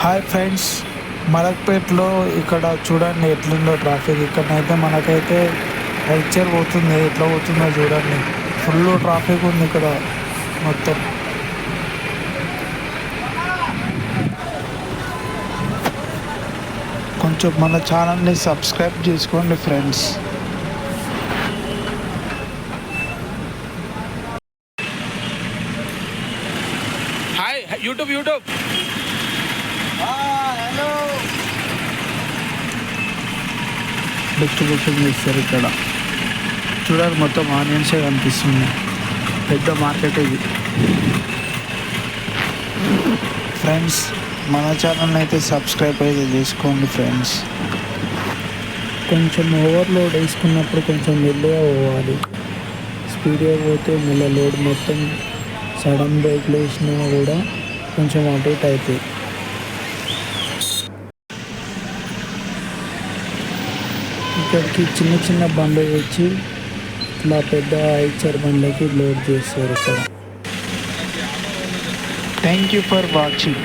Hi friends మలక్పేట్లో ఇక్కడ చూడండి ఎట్లుందో ట్రాఫిక్. ఇక్కడనైతే మనకైతే హెల్చర్ పోతుంది ఎట్లా పోతుందో చూడండి. ఫుల్ ట్రాఫిక్ ఉంది ఇక్కడ మొత్తం. కొంచెం మన ఛానల్ని సబ్స్క్రైబ్ చేసుకోండి friends. Hi YouTube YouTube. Distribution చేస్తారు ఇక్కడ. చూడాలి మొత్తం ఆనియన్సే కనిపిస్తుంది. పెద్ద మార్కెట్ ఇది. ఫ్రెండ్స్ మన ఛానల్ అయితే సబ్స్క్రైబ్ అయితే చేసుకోండి ఫ్రెండ్స్ కొంచెం ఓవర్లోడ్ వేసుకున్నప్పుడు కొంచెం మెల్లగా పోవాలి. స్పీడ్గా పోతే మళ్ళీ లోడ్ మొత్తం సడన్ బ్రేక్లు వేసినా కూడా కొంచెం అటు ఇటు అవుతాయి ఇక్కడికి చిన్న చిన్న బండ్లు తెచ్చి ఇట్లా పెద్ద ఐచర్ బండ్లకి లోడ్ చేస్తారు ఇక్కడ. Thank you for watching